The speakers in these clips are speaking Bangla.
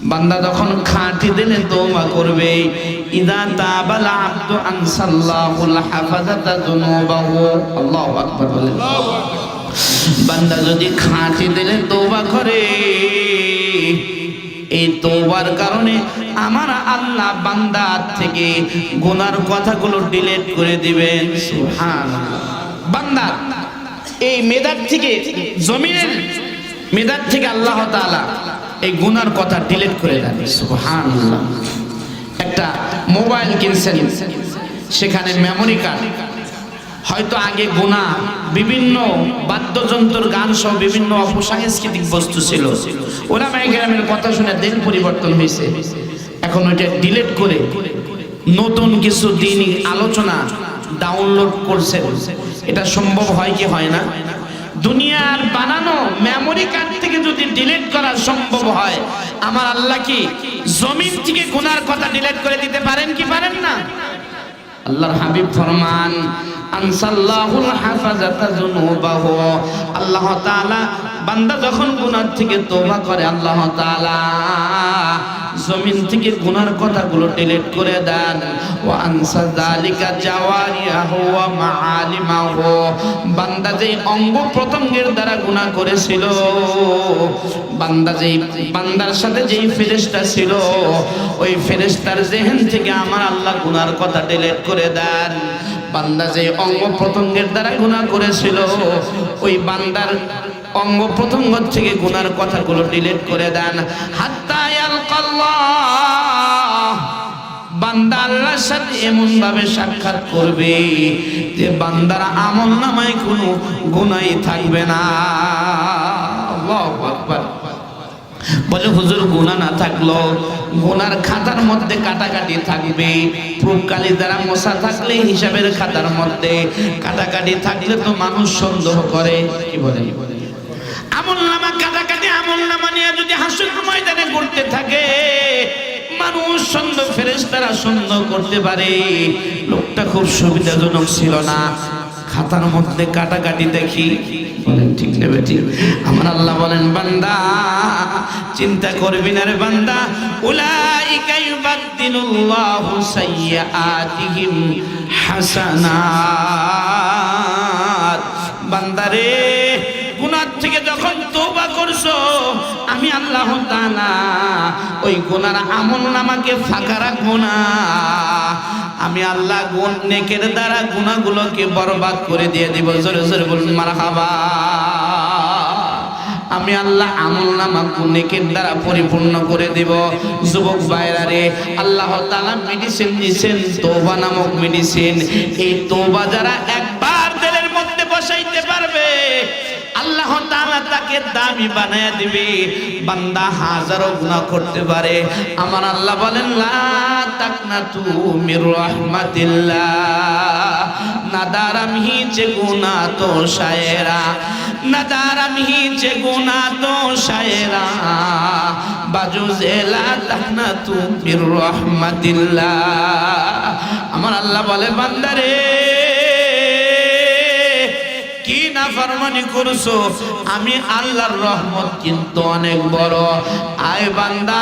বান্দা যখন খাঁটি দিলে তওবা করবে, ইদা তাবাল আব্দু হাফাজাতা আল্লাহু আকবার বান্দা যদি খাঁটি দিলে তওবা করে, এই তওবার কারণে আমার আল্লাহ বান্দা থেকে গুনার কথাগুলো ডিলিট করে দিবেন। সুবহানাল্লাহ। বান্দা, এই মেদার থেকে, জমিনের মেদার থেকে আল্লাহ তাআলা এই গুনার কথা ডিলিট করে দেন। সুবহানাল্লাহ। একটা মোবাইল কিনছেন, সেখানে মেমোরি কার্ড হয়তো আগে গুণা, বিভিন্ন বাদ্যযন্ত্র গান সহ বিভিন্ন অপসাংস্কৃতিক বস্তু ছিল। ওরা গ্রামের কথা শুনে দিন পরিবর্তন হয়েছে। এখন ওইটা ডিলিট করে নতুন কিছু দিন আলোচনা ডাউনলোড করছে এটা সম্ভব হয় কি হয় না? দুনিয়ার বানানো মেমোরি কার্ড থেকে যদি ডিলিট করা সম্ভব হয়, আমার আল্লাহ কি জমিন থেকে গুনার কথা ডিলিট করে দিতে পারেন কি পারেন না? আল্লাহর হাবিব ফরমান, আনসাল্লাহুল আল্লাহ তাআলা বান্দা যখন গুনাহ থেকে তওবা করে, আল্লাহ তাআলা জমিন থেকে গুনার কথাগুলো ডিলিট করে দেন। ওয়া আনসা যালিকা জাওয়ারিহু ওয়া মাআলিমাহু। বান্দা যেই অঙ্গ প্রত্যঙ্গের দ্বারা গুনাহ করেছিল, বান্দা যেই বান্দার সাথে যেই ফেরেশতা ছিল, ওই ফেরেশতার জেহেন থেকে আমার আল্লাহ গুনার কথা ডিলিট করে দেন। বান্দা যে অঙ্গ প্রত্যঙ্গের দ্বারা গুনাহ করেছিল, ওই বান্দার অঙ্গ প্রত্যঙ্গ থেকে গুনার কথাগুলো ডিলিট করে দেন। সাক্ষাৎ করবে যে বান্দার আমল নামায় কোনো গুনাই থাকবে না। বলে, হুজুর গুণা না থাকল। গুনার খাতার মধ্যে কাটাকাটি থাকবে। প্রকালি দ্বারা মশা থাকলে হিসাবের খাতার মধ্যে কাটাকাটি থাকলে তো মানুষ সন্দেহ করে। কি বলে? আমল নামা কাটাকাটি, আমল নামা নিয়ে যদি হাসুর ময়দানে ঘুরতে থাকে, মানুষ সন্দেহ, ফেরেশতারা সন্দেহ করতে পারে। লোকটা খুব সুবিধাজনক ছিল না। খাতার মধ্যে কাটাকাটি দেখি। বলেন, ঠিক নেবে ঠিক আমার আল্লাহ বলেন, বান্দা, চিন্তা করবি না রে বান্দা। উলাইকা ইউবাদদিলুল্লাহু সাইয়্যাতিহিম হাসানাত। বান্দারে গুনার থেকে যখন তওবা করছ আমি আল্লাহ ওই গুনার আমল নামাকে ফাঁকা রাখব না। আমি আল্লাহ গুণ নেকের দ্বারা গুণাগুলোকে বরবাদ করে দিয়ে দিব। জোরে জোরে বলুন, মারহাবা। আমি আল্লাহ আমল নামা নেকের দ্বারা পরিপূর্ণ করে দেব। যুবক বাইরারে আল্লাহ তাআলা মেডিসিন দিয়েছেন তোবা নামক মেডিসিন এই তোবা যারা একবার দিলের মধ্যে বসাইতে পারবে আল্লাহ তাআলা তাকে দামি বানায় দিবে। বান্দা হাজারো গুনাহ করতে পারে। আমার আল্লাহ বলেন, লা তাকনাতু মির রাহমাতিল্লাহ। নাদারাম হিচে গুনাহ তো শায়রা নাদারাম হিচে গুনাহ তো শায়রা বাজু জেলা তাকনাতু মির রাহমাতিল্লাহ। আমার আল্লাহ বলে বান্দারে নাফরমানি করছ? আমি আল্লাহর রহমত কিন্তু অনেক বড়। আয় বান্দা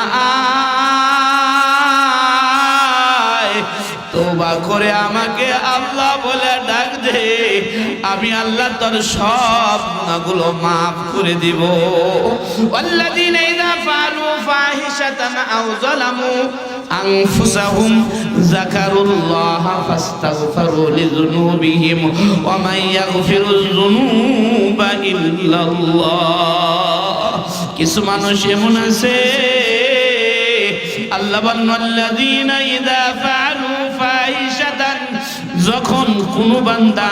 তোবা করে আমাকে আল্লাহ বলে ডাক দে। আমি আল্লাহ তোর সব গুণাগুলো মাফ করে দিব। আল্লাহ দিন ফালু ফাহিশাতান আও জালামু أنفسهم ذكروا الله فاستغفروا لذنوبهم ومن يغفر الذنوب إلا الله কিছু মানুষ এমন আছে আল্লাহ বান্নাল্লাযীনা ইযা ফাআলু ফাহিশাতান যখন কোন বান্দা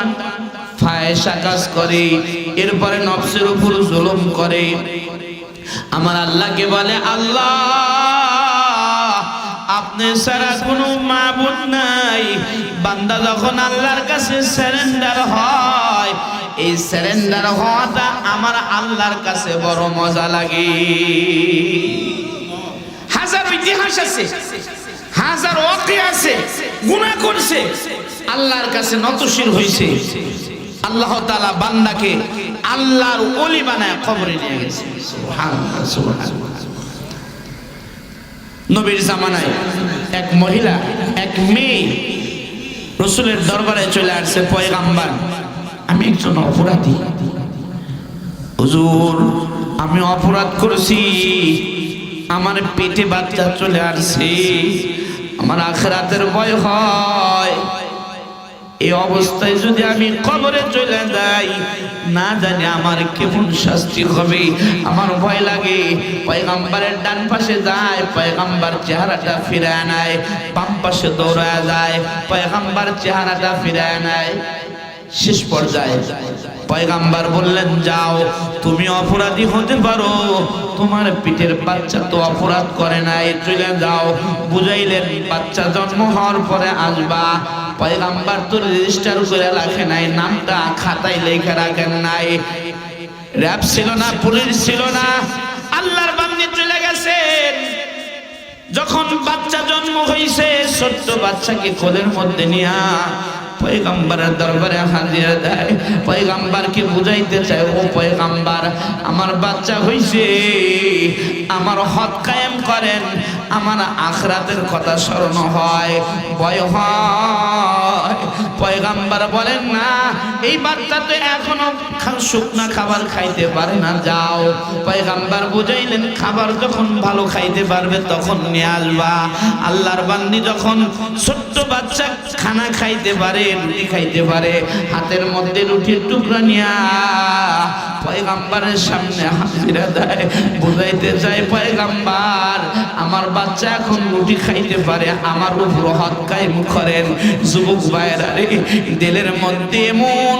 ফায়সা কাজ করে এরপরে নফসের উপর জুলুম করে আমার আল্লাহকে বলে আল্লাহ আপনি ছাড়া কোনো মাবুদ নাই। বান্দা যখন আল্লাহর কাছে সারেন্ডার হয়, এই সারেন্ডার হওয়াটা আমার আল্লাহর কাছে বড় মজা লাগে। হাজার ইতিহাস আছে, হাজার ওয়াকি আছে, গুনাহ করছে, আল্লাহর কাছে নতশির হইছে। আল্লাহ তাআলা বান্দাকে আল্লাহর ওলি বানায় কবরে নিয়ে গেছে। সুবহানাল্লাহ সুবহানাল্লাহ। নবীর জামানায় এক মহিলা, এক মেয়ে রসুলের দরবারে চলে আসছে পয়গাম্বার। আমি একজন অপরাধী। হুজুর, আমি অপরাধ করেছি। আমার পেটে বাচ্চা চলে আসছে। আমার আখরাতের ভয় হয়। এই অবস্থায় যদি আমি কবরে চলে যাই, না জানি আমার কেমন শাস্তি হবে। আমার ভয় লাগে। পয়গাম্বারের ডান পাশে যায়, পয়গাম্বার চেহারাটা ফিরে নেয়, বাম পাশে দৌড়ায় যায়, পয়গাম্বার চেহারাটা ফিরে নেয়। শেষ পর্যায়ে পয়গাম্বার বললেন, যাও, তুমি অপরাধী হতে পারো। তোমার পিঠের বাচ্চা তো অপরাধ করে নাই, চলে যাও। বুঝাইলেন, বাচ্চা জন্ম হওয়ার পরে আসবা। পয়গাম্বার তো রেজিস্টার করে রাখে নাই, নামটা খাতায় লেখা রাখেন নাই। র্যাব ছিল না পুলিশ ছিল না, আল্লাহর বান্দি চলে গেছেন। যখন বাচ্চা জন্ম হয়েছে ছোট্ট বাচ্চাকে কোলের মধ্যে নিয়া পয়গাম্বারের দরবারে হাজিরা দেয়। পয়গাম্বারকে বুঝাইতে চায়, ও পয়গাম্বার, আমার বাচ্চা হইছে। আমার হদ কায়েম করেন আমার আখরাতের কথা স্মরণ হয় ভয় হয়। পয়গাম্বার বলেন না, এই বাচ্চা তো এখনও শুকনা খাবার খাইতে পারে না, যাও। পয়গাম্বার বুঝাইলেন, খাবার যখন ভালো খাইতে পারবে তখন নিয়ে আসবা। আল্লাহর বান্দি যখন ছোট্ট বাচ্চা খানা খাইতে পারে, রুটি খাইতে পারে, হাতের মধ্যে রুটির টুকরা নিয়া পয়গাম্বারের সামনে হাজিরা দেয়। বুঝাইতে চায় পয়গাম্বার, আমার বাচ্চা এখন রুটি খাইতে পারে, আমার উপর হক কায়েম করেন। যুবক ভাইয়েরা দিলের মধ্যে এমন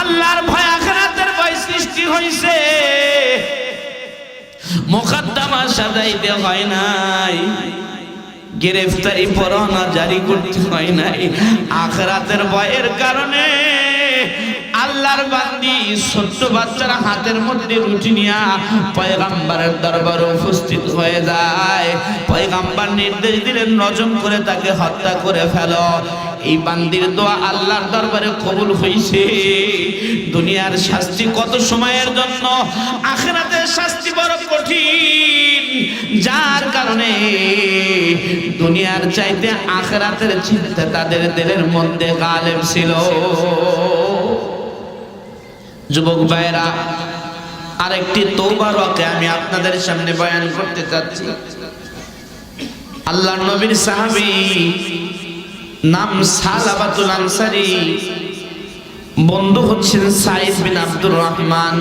আল্লাহর ভয় ভয় সৃষ্টি হয়েছে মোকদ্দমা সাজাইতে হয় নাই। গ্রেফতারি পরোয়ানা জারি করতে হয় নাই। আখরাতের ভয়ের কারণে আল্লাহর বান্দি ছোট্ট বাচ্চারা হাতের মধ্যে রুটি নিয়া পয়গাম্বারের দরবারে উপস্থিত হয়ে যায়। পয়গাম্বার নির্দেশ দিলেন রজম করে তাকে হত্যা করে ফেলো। এই বান্দির দোয়া আল্লাহর দরবারে কবুল হইছে। দুনিয়ার শাস্তি কত সময়ের জন্য? আখেরাতের শাস্তি বড় কঠিন। যার কারণে দুনিয়ার চাইতে আখেরাতের চিন্তা তাদের দিলের মধ্যে গালেব ছিল। যুবক ভাইরা আরেকটি তৌবারকে আমি আপনাদের সামনে বয়ান করতে চাচ্ছি। আল্লাহ নবীর সাহাবী নাম সালাবাতুল আনসারি। বন্ধু হচ্ছেন সাইদ বিন আব্দুর রহমান।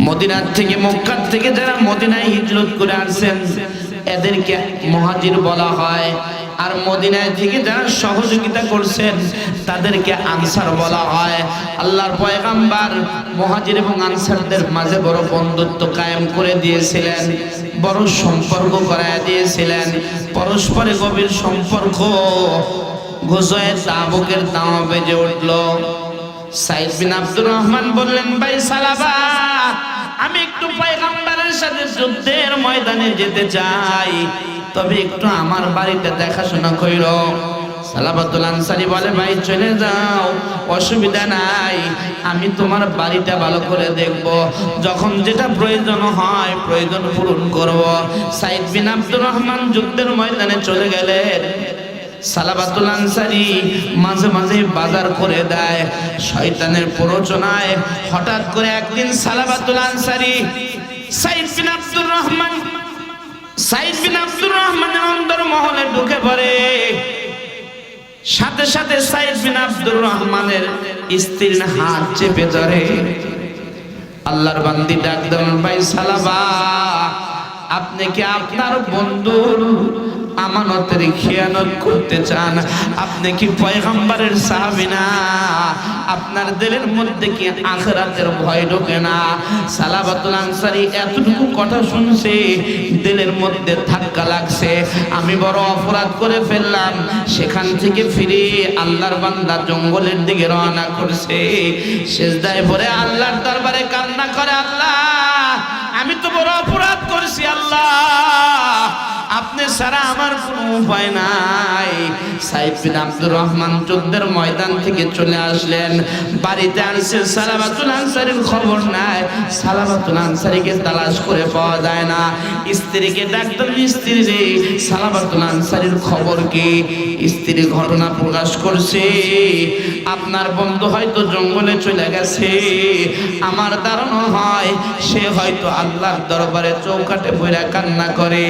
মদিনার থেকে, মক্কার থেকে যারা মদিনায় হিজরত করে আসছেন এদেরকে মহাজির বলা হয়। আর মদিনায় থেকে যারা সহযোগিতা করছেন তাদেরকে আনসার বলা হয়। আল্লাহর পয়গাম্বার মহাজির এবং আনসারদের মাঝে বড় বন্ধুত্ব কায়েম করে দিয়েছিলেন, বড় সম্পর্ক করায় দিয়েছিলেন। পরস্পরে গভীর সম্পর্ক ঘোষয়ে তাবুকের দামা বেজে উঠল। সাইদ বিন আব্দুর রহমান বললেন, ভাই সালাবা, আমি একটু পয়গম্বরের সাথে যুদ্ধের ময়দানে যেতে চাই। তবে একটু আমার বাড়িটা দেখাশোনা কইর। সালাবাতুল আনসারি বলে, ভাই, চলে যাও, অসুবিধা নাই, আমি তোমার বাড়িটা ভালো করে দেখব। যখন যেটা প্রয়োজন হয়, প্রয়োজন পূরণ করব। সাইদ বিন আব্দুর রহমান যুদ্ধের ময়দানে চলে গেলেন। সালাবাতুল আনসারি মাঝে মাঝে বাজার করে দেয়। শয়তানের প্ররোচনায় হঠাৎ করে একদিন সালাবাতুল আনসারি সাইদ বিন আব্দুর রহমান সাইদ বিন আব্দুর রহমানের অন্দর মহলে ঢুকে পড়ে। সাথে সাথে সাইদ বিন আব্দুর রহমানের স্ত্রীর হাত চেপে ধরে। আল্লাহর বান্দি ডাক দেন, ভাই সালাবা, আপনি কি আপনার বন্ধুর আমানতের খেয়ানত করতে চান। আপনি কি পয়গম্বরের সাহাবী না? আপনার দিলের মধ্যে কি আখরাতের ভয় ঢোকে না? সালাবাতুল আনসারী এতটুকু কথা শুনছে, দিলের মধ্যে ধাক্কা লাগছে। আমি বড় অপরাধ করে ফেললাম, সেখান থেকে ফিরে আল্লাহর বান্দা জঙ্গলের দিকে রওনা করছে। শেষদায় পরে আল্লাহর দরবারে কান্না করে, আল্লাহ, আমি তো বড় অপরাধ করছি, আল্লাহ। আপনি ছাড়া আমার কোনো উপায় নাই। সাইদ বিন আব্দুর রহমান যুদ্ধের ময়দান থেকে চলে আসলেন। বাড়িতে আসছে সালাবাতুল আনসারির খবর নাই। সালাবাতুল আনসারিকে তালাশ করে পাওয়া যায় না। স্ত্রীকে ডাক্তার স্ত্রী রে সালাবাতুল আনসারির খবর কি? স্ত্রী ঘটনা প্রকাশ করছে, আপনার বন্ধু হয়তো জঙ্গলে চলে গেছে। আমার ধারণা হয় সে হয়তো আল্লাহর দরবারে চৌকাটে বইরা কান্না করে।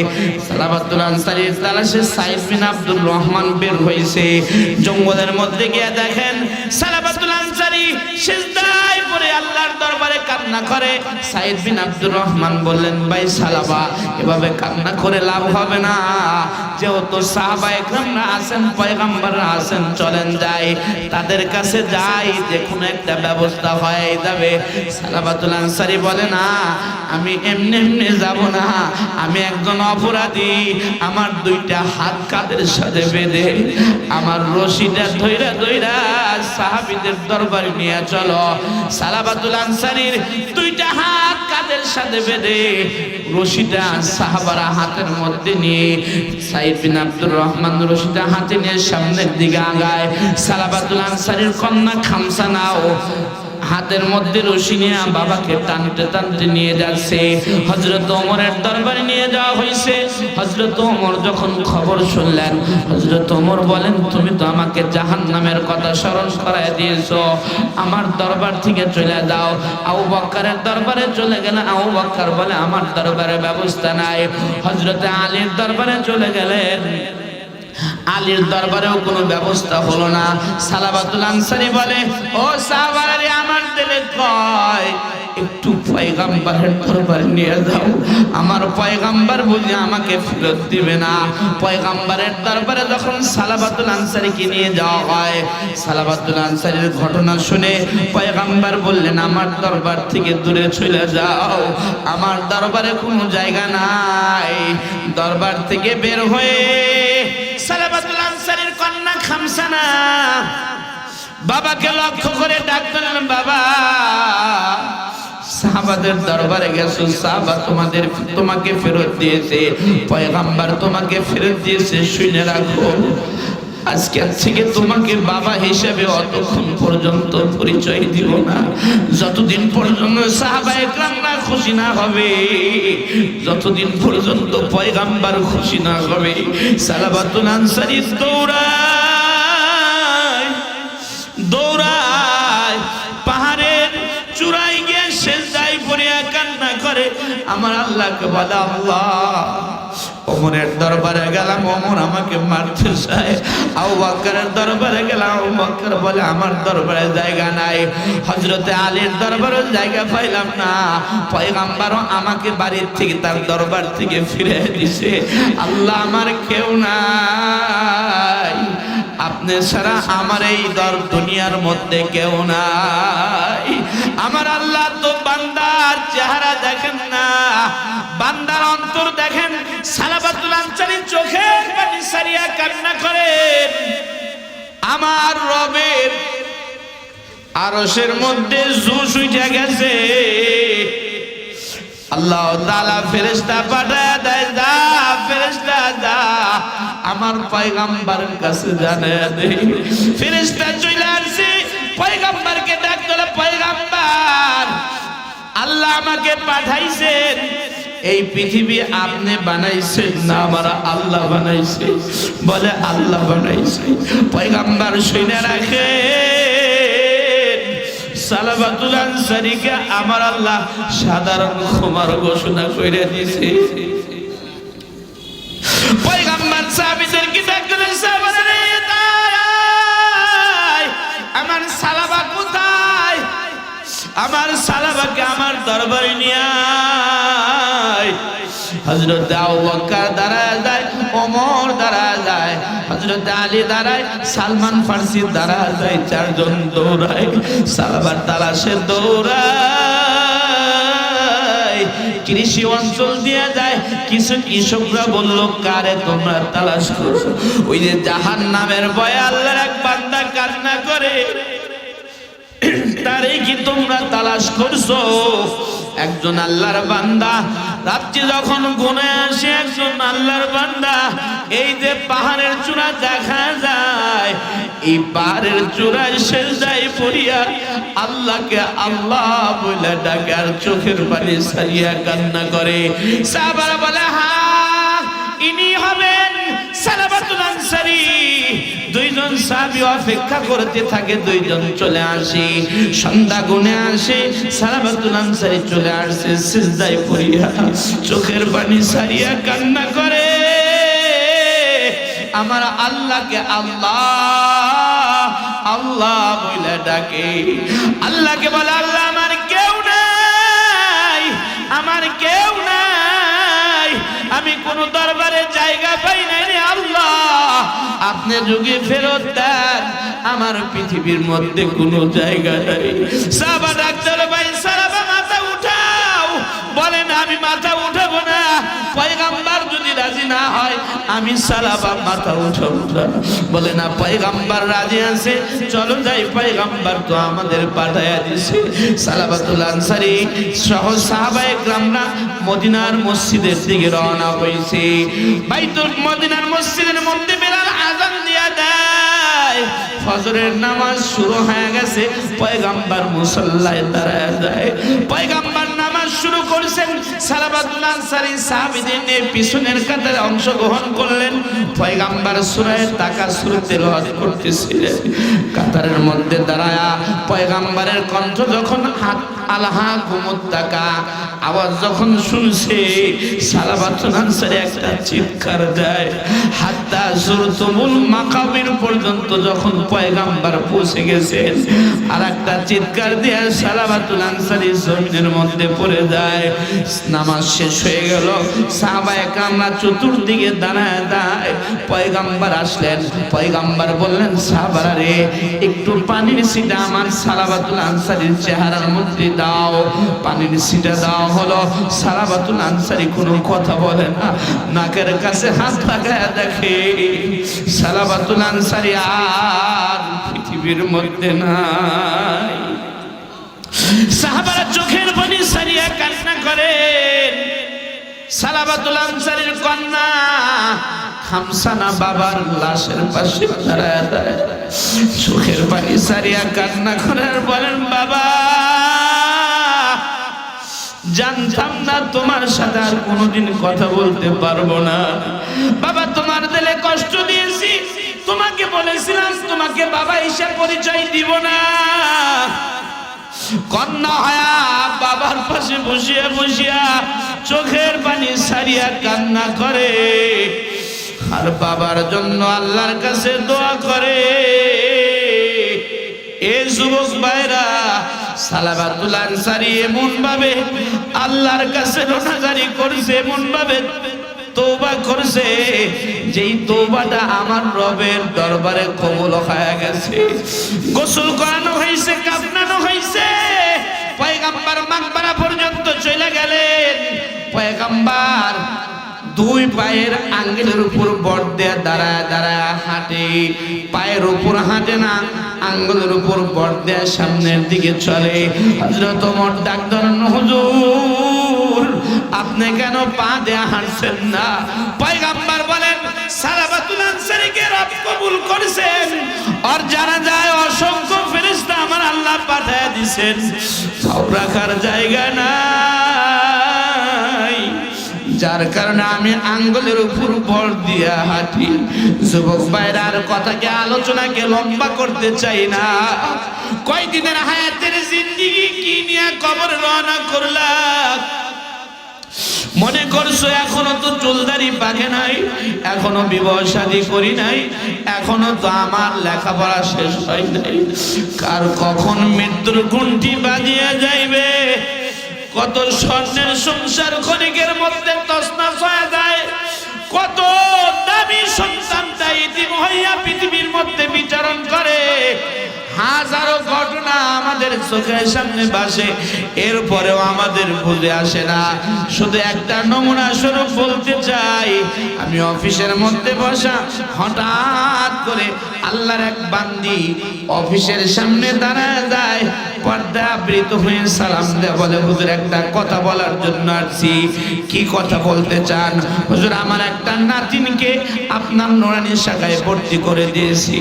সালাবাতুল আনসারির তালাশে সাইদ বিন আব্দুর রহমান বের হয়েছে। জঙ্গলের মধ্যে গিয়ে দেখেন সালাবাতুল আনসারি সিজদায় পড়ে আল্লাহর দরবারে কান্না করে। সাইদ বিন আব্দুর রহমান বললেন, ভাই সালাবা, এভাবে কান্না করে লাভ হবে না। যেহেতু সাহাবা একরামরা আছেন, পয়গাম্বররা আছেন, চলেন যাই। তাদের কাছে যাই, যে কোনো একটা ব্যবস্থা হয়ে যাবে। সালাবাতুল আনসারি বলে, না, আমি এমনি এমনি যাব না। আমি একজন অপরাধী। আমার দুইটা হাত কাদের সাথে বেঁধে? আমার রশিটা ধইরা ধইরা সাহাবীদের দরবারে নিয়ে চলো। সালাবাতুল আনসারির দুইটা হাত কাদের সাথে বেঁধে? রশিটা সাহাবারা হাতের মধ্যে নিয়ে সাইদ বিন আব্দুর রহমান রশিটা হাতে নিয়ে সামনের দিকে আগায়। সালাবাতুল আনসারির কন্যা খামসা নাও। হাতের মধ্যে রশি নিয়ে বাবাকে টানতে টানতে নিয়ে যাচ্ছে। হজরত ওমরের দরবারে নিয়ে যাওয়া হয়েছে। হজরত ওমর যখন খবর শুনলেন হজরত ওমর বলেন, তুমি তো আমাকে জাহান নামের কথা স্মরণ করায় দিয়েছ। আমার দরবার থেকে চলে যাও। আউ বক্কারের দরবারে চলে গেলে আউ বক্কার বলে, আমার দরবারে ব্যবস্থা নাই। হজরতে আলীর দরবারে চলে গেলেন। আলীর দরবারেও কোনো ব্যবস্থা হলো না। সালাবাতুল আনসারি বলে, ও সাহাবারে আমার দিলে কয়, একটু পয়গাম্বারের দরবারে নিয়ে যাও। আমার পয়গাম্বার বুঝে আমাকে ফেরত দিবে না। পয়গাম্বারের দরবারে যখন সালাবাতুল আনসারিকে নিয়ে যাওয়া হয় সালাবাতুল আনসারির ঘটনা শুনে পয়গাম্বার বললেন, আমার দরবার থেকে দূরে চলে যাও। আমার দরবারে কোনো জায়গা নাই। দরবার থেকে বের হয়ে কন্যা খামসানা। বাবাকে লক্ষ্য করে ডাক্তার বাবা, সাহাবাদের দরবারে তোমাদের, তোমাকে ফেরত দিয়েছে, পয়গাম্বার তোমাকে ফেরত দিয়েছে, শুনে রাখো। আজকে থেকে তোমাকে বাবা হিসেবে অতক্ষণ পর্যন্ত পরিচয় দিব না। যতদিন পর্যন্ত সাহাবা একরামরা খুশি না হবে, যতদিন পর্যন্ত পয়গাম্বার খুশি না হবে সালাবাতুল আনসারি দৌড়ায় দৌড়ায়, পাহাড়ের চূড়ায় গিয়ে শেষদায় পড়িয়া কান্না করে, আমার আল্লাহকে বলে আল্লাহ। ওমরের দরবারে গেলাম, ওমর আমাকে মারতে চায়। আবু বকরের দরবারে গেলাম, আবু বকর বলে, আমার দরবারে জায়গা নাই। হজরতে আলীর দরবারে জায়গা পাইলাম না। পয়গাম্বারও আমাকে বাড়ির থেকে, তার দরবার থেকে ফিরে দিছে। আল্লাহ আমার কেউ নাই। আপনি ছাড়া আমার এই দর দুনিয়ার মধ্যে কেউ নাই। আমার আল্লাহ তো বান্দার চেহারা দেখেন না। বান্দার অন্তর দেখেন সালাবাতুল আনসারি চোখের সারিয়া কান্না করেন আমার রবের আরশের মধ্যে জুস উঠে গেছে। আল্লাহ তাআলা ফেরেশতা পাঠায় দেয়, যা ফেরেশতা, যা। আমার পয়গাম্বরের কাছে জানে দে ফেরেশতা চলে আসছে। পয়গাম্বরকে ডাক দিলে, পয়গাম্বর, আল্লাহ আমাকে পাঠাইছেন। এই পৃথিবী আপনি বানাইছেন না, আমার আল্লাহ বানাইছে। বলে আল্লাহ বানাইছে। পয়গাম্বর শুনে রাখে সালাবাতুল আনসারিকে আমার আল্লাহ সাধারণ ক্ষমার ঘোষণা করে দিয়েছে। পয়গাম্বর সাহাবীদের কি রে, তাই আমার সালাবা কোথায়? আমার সালাবাকে আমার দরবারে নিয়ে আয় হজরত আবু দাঁড়ায় যায়, ওমর দাঁড়ায় যায় হজরত আলী দাঁড়ায়, সালমান ফার্সি দাঁড়ায় যায়, চারজন দৌড়ায় সালাবার তালাশে দৌড়ায়। কৃষি অঞ্চল দিয়ে যায়, কিছু কৃষকরা বলল, কারে তোমরা তালাশ করছ ওই যে জাহান নামের ভয়ে আল্লাহর এক বান্দা কান্না করে তারে কি তোমরা তালাশ করছ? একজন আল্লাহর বান্দা, রাত্রি যখন গুনে আসে একজন আল্লাহর বান্দা, এই যে পাহাড়ের চূড়া দেখা যায়, এই পাহাড়ের চূড়ায় শেষ যায় পড়িয়া আল্লাহকে আল্লাহ বলে ডাকে আর চোখের পানি সারিয়া কান্না করে। সাহাবারা বলে, হা, ইনি হবেন সালাবাতুল আনসারী। দুইজন সাহাবী অপেক্ষা করতে থাকে, দুইজন চলে আসে। সন্ধ্যা গুনে আসে সালাবাতুল আনসারী চলে আসে, সিজদায় পড়িয়া চোখের পানি সারিয়া কান্না করে। আমার আল্লাহকে আল্লাহ আল্লাহ বলে ডাকে। আল্লাহকে বলে, আল্লাহ আমার কেউ নাই, আমার কেউ নাই। আমি কোন দরবারে জায়গা পাই নাই রে আল্লাহ। আপনি যুগে ফেরত দেন আমার পৃথিবীর মধ্যে কোনো জায়গা নাই। সাবা ডাক্তার ভাই না হয়, আমি সালাবা মাথা উঠাবো বলে, না, পয়গাম্বার রাজি আছে? চলো যাই, পয়গাম্বার তো আমাদের পাঠায়া দিছে। সালাবাতুল আনসারি সহ সাহাবায়ে গ্রামরা মদিনার মসজিদের দিকে রওনা হয়েছে বাইতুল মদিনার মসজিদের মধ্যে বেলাল আজান দিয়া দেয়। ফজরের নামাজ শুরু হয়ে গেছে, পয়গাম্বার মুসল্লায় দাঁড়ায় যায়। পয়গাম্বার নামাজ শুরু করেছেন নিয়ে পিছনের কাতারে করলেন। পয়গাম্বার কাতারের মধ্যে দাঁড়ায়া পয়গাম্বারের কণ্ঠ যখন হাত আলহা ঘুমুত্তাকা আওয়াজ যখন শুনছে সালাবাতুল একটা চিৎকার দেয়। হাত্তা সুরতুমুল মাকাবির পর্যন্ত যখন পয়গাম্বার পৌঁছে গেছেন আর একটা চিৎকার দিয়ে সালাবাতুল আনসারী জমিনের মধ্যে পড়ে যায়। নামাজ শেষ হয়ে গেল। সাহাবায়ে কামরা চতুর্দিকে দাঁড়ায় দাঁড়ায় পয়গাম্বার আসলেন। পয়গাম্বার বললেন, সাহাবারা রে, একটু পানির সিটা আমার সালাবাতুল আনসারির চেহারার মধ্যে দাও। পানির সিটা দাও হলো। সালাবাতুল আনসারি কোনো কথা বলে না। নাকের কাছে হাত লাগায় দেখে সালাবাতুল আনসারি আর পৃথিবীর মধ্যে নাই। সাহাবারা চোখের পানি সারিয়া কান্না করে সালাবাতুল আনসারীর কন্যা খামসানা বাবার লাশের পাশে দাঁড়ায় দাঁড়ায় চোখের পানি সারিয়া কান্না করার বলেন, বাবা, জানতাম না তোমার সাথে আর কোনোদিন কথা বলতে পারব না। বাবা, তোমার দিলে কষ্ট দিয়েছি। তোমাকে বলেছিলাম, তোমাকে বাবা হিসাব পরিচয় দিব না। কন্যা হয়া বাবার পাশে বসিয়া বসিয়া চোখের পানি সারিয়া কান্না করে। আর বাবার জন্য আল্লাহর কাছে দোয়া করে। এ যুবক ভাইরা সালাবাতুল আনসারী এমন ভাবে আল্লাহর কাছে রোনাজারি করছে এমন ভাবে তৌবা করছে, যেই তৌবাটা আমার রবের দরবারে কবুল হয়ে গেছে। গোসল করানো হয়েছে, কাপনানো হয়েছে। পয়গাম্বার মাকবারা পর্যন্ত চলে গেলেন। পয়গাম্বার দুই পায়ের আঙ্গুলের উপর বট দেয়া দাঁড়ায় দাঁড়ায় হাঁটে। পায়ের উপর হাঁটে না, আঙ্গুলের উপর বট দেয়া সামনের দিকে চলে। হজরত ওমর ডাক্তার হুজুর আপনি কেন পা দেয়া হাঁটছেন না? পয়গাম্বার বলেন রব কবুল করেছেন। আর জানা যায়, অসংখ্য আমার আল্লাহ পাঠায় সব রাখার জায়গা যার কারণে আমি আঙ্গুলের উপর বল দিয়া হাঁটি। যুবক ভাইরার কথাকে, আলোচনাকে লম্বা করতে চাই না। কয়দিনের হায়াতের জিন্দিগি কি নিয়ে কবর রওনা করলাম? মনে করছ এখনও তো চুলদারি পাকে নাই? এখনও বিবাহ শাদী করি নাই? এখনও তো আমার লেখাপড়া শেষ হয় নাই। কার কখন মৃত্যুর ঘুমটি বাজিয়ে যাইবে? কত স্বর্ণের সংসার ক্ষণিকের মধ্যে তসনাস হয়ে যায়। কত দামি সন্তানটা ইতিম হইয়া পৃথিবীর মধ্যে বিচরণ করে। হাজারো ঘটনা আমাদের চোখের সামনে বাসে এরপরেও আমাদের বুঝে আসে না। শুধু একটা নমুনা স্বরূপ বলতে চাই, আমি অফিসের মধ্যে বসা হঠাৎ করে আল্লাহর এক বান্দি অফিসের সামনে দাঁড়ায় যায় পর্দা আবৃত হয়ে সালাম দেয়, বলে, হুজুর, একটা কথা বলার জন্য আসছি। কি কথা বলতে চান? হুজুর, আমার একটা নাতিনকে আপনার নোরানি শাখায় ভর্তি করে দিয়েছি।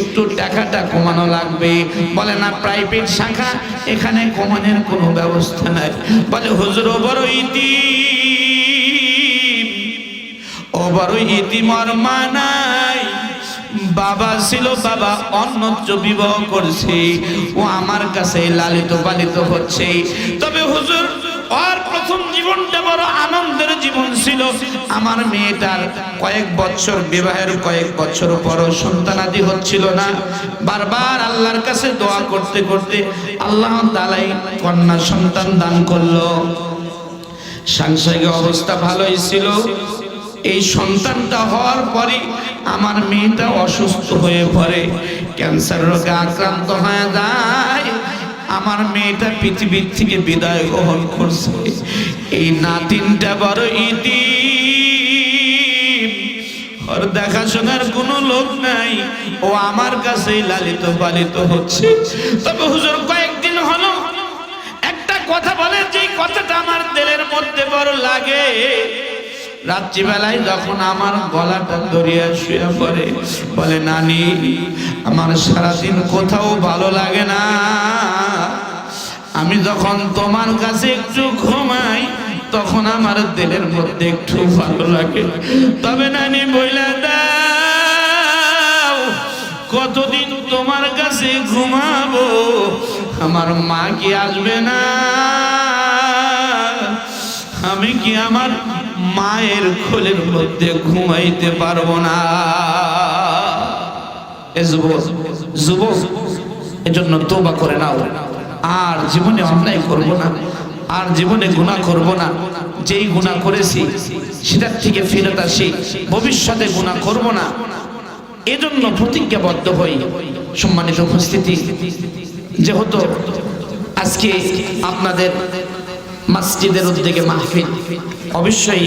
একটু টাকাটা কমানো লাগবে। বলে না প্রাইভেট শাখা, এখানে কমানোর কোনো ব্যবস্থা নাই। বলে, হুজুর বড় ইতি ও বড় ইতিমর মানাই। বাবা ছিল, বাবা অন্যত্র বিবাহ করছে। ও আমার কাছে লালিত পালিত হচ্ছে। তবে হুজুর ওর প্রথম জীবনটা বড় আনন্দের জীবন ছিল। আমার মেয়েটার কয়েক বছর বিবাহের কয়েক বছর পর সন্তানাদি হচ্ছিল না। বারবার আল্লাহর কাছে দোয়া করতে করতে আল্লাহ তালাই কন্যা সন্তান দান করল। সাংসারিক অবস্থা ভালোই ছিল। এই সন্তানটা হওয়ার পরে আমার মেয়েটা অসুস্থ হয়ে পড়ে। ক্যান্সার রোগে আক্রান্ত হয়ে যায়। আমার মেয়েটা পৃথিবীর থেকে বিদায় গ্রহণ করছে। এই নাতিনটা বড় ইতি ওর দেখাশোনার কোনো লোক নাই। ও আমার কাছেই লালিত পালিত হচ্ছে। তবে হুজুর, কয়েকদিন হলো। একটা কথা বলে কথাটা আমার মধ্যে বড় লাগে। রাত্রিবেলায় যখন আমার গলাটা দরিয়া শুয়ে পড়ে, বলে, নানি, আমার সারাদিন কোথাও ভালো লাগে না। আমি যখন তোমার কাছে একটু ঘুমাই, তখন আমার দিলের মধ্যে একটু ভালো লাগে। তবে নানি বইলা দাও, কতদিন তোমার কাছে ঘুমাবো? আমার মা কি আসবে না? আমি কি আমার মায়ের খোলের মধ্যে ঘুমাইতে পারব না? যুবক, এজন্য তোবা করে নাও। আর জীবনে অন্যায় করব না, আর জীবনে গুনাহ করব না, যেই গুনাহ করেছি, সেটার থেকে ফিরত আসি, ভবিষ্যতে গুনাহ করব না। এজন্য প্রতিজ্ঞাবদ্ধ হই। সম্মানিত উপস্থিতি, যেহেতু আজকে আপনাদের মসজিদের উদ্যোগে মাহফিল, অবশ্যই